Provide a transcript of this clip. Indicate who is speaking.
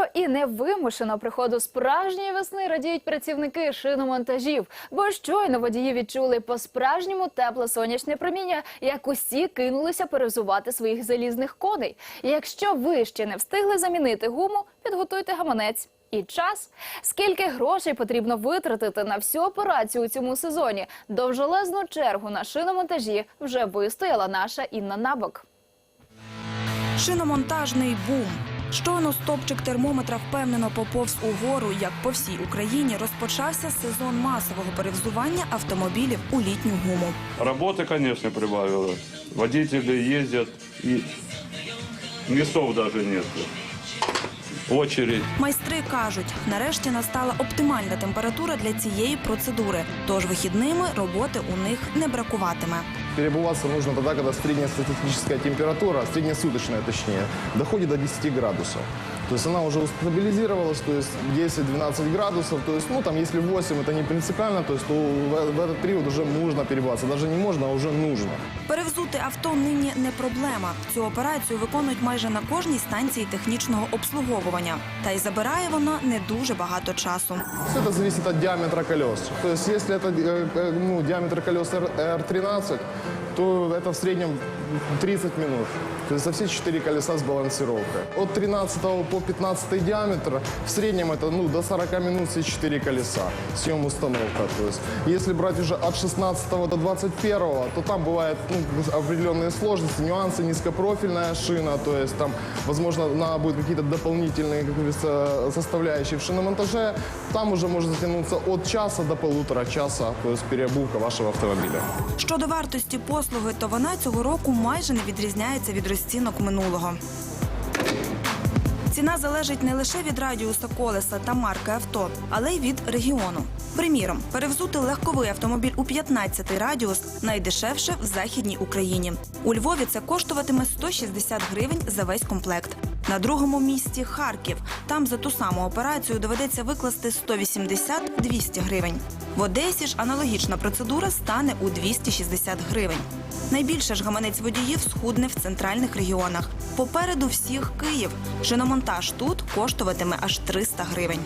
Speaker 1: Щиро і невимушено приходу справжньої весни радіють працівники шиномонтажів, бо щойно водії відчули по-справжньому тепле сонячне проміння, як усі кинулися перезувати своїх залізних коней. Якщо ви ще не встигли замінити гуму, підготуйте гаманець. І час, скільки грошей потрібно витратити на всю операцію у цьому сезоні. Довжелезну чергу на шиномонтажі вже вистояла наша Інна Набок.
Speaker 2: Шиномонтажний бум. Щойно стопчик термометра впевнено поповз угору, як по всій Україні розпочався сезон масового перевзування автомобілів у літню гуму.
Speaker 3: Роботи, звісно, прибавили. Водителі їздять і весов навіть нет Очередь.
Speaker 2: Майстри кажуть, нарешті настала оптимальна температура для цієї процедури, тож вихідними роботи у них не бракуватиме.
Speaker 4: Перебываться нужно тогда, когда средняя статистическая температура, среднесуточная точнее, доходит до 10 градусов. То есть она уже стабилизировалась, то есть 10-12 градусов, то есть, ну, там, если 8, это не принципиально, то есть, то в, в этот период уже нужно перебываться. Даже не можно, а уже нужно.
Speaker 2: Перевзути авто нині не проблема. Цю операцію виконують майже на кожній станції технічного обслуговування. Та й забирає вона не дуже багато часу.
Speaker 4: Все это зависит от диаметра колес. То есть, если это э, э, ну, диаметр колес R- R13, то это в среднем 30 минут. То есть за все четыре колеса с балансировкой. От 13 по 15 диаметр в среднем это ну, до 40 минут все четыре колеса. Съем установка. То есть, если брать уже от 16 до 21, то там бывают ну, определенные сложности, нюансы, низкопрофильная шина, то есть там, возможно, надо будет какие-то дополнительные как говорится, составляющие в шиномонтаже. Там уже может затянуться от часа до полутора часа, то есть переобувка вашего автомобиля.
Speaker 2: Щодо вартості послуги, то вона цього року майже не відрізняється від розцінок минулого. Ціна залежить не лише від радіуса колеса та марки авто, але й від регіону. Приміром, перевзути легковий автомобіль у 15-й радіус найдешевше в Західній Україні. У Львові це коштуватиме 160 гривень за весь комплект. На другому місці Харків. Там за ту саму операцію доведеться викласти 180-200 гривень. В Одесі ж аналогічна процедура стане у 260 гривень. Найбільше ж гаманець водіїв схудне в центральних регіонах. Попереду всіх Київ. Шиномонтаж тут коштуватиме аж 300 гривень.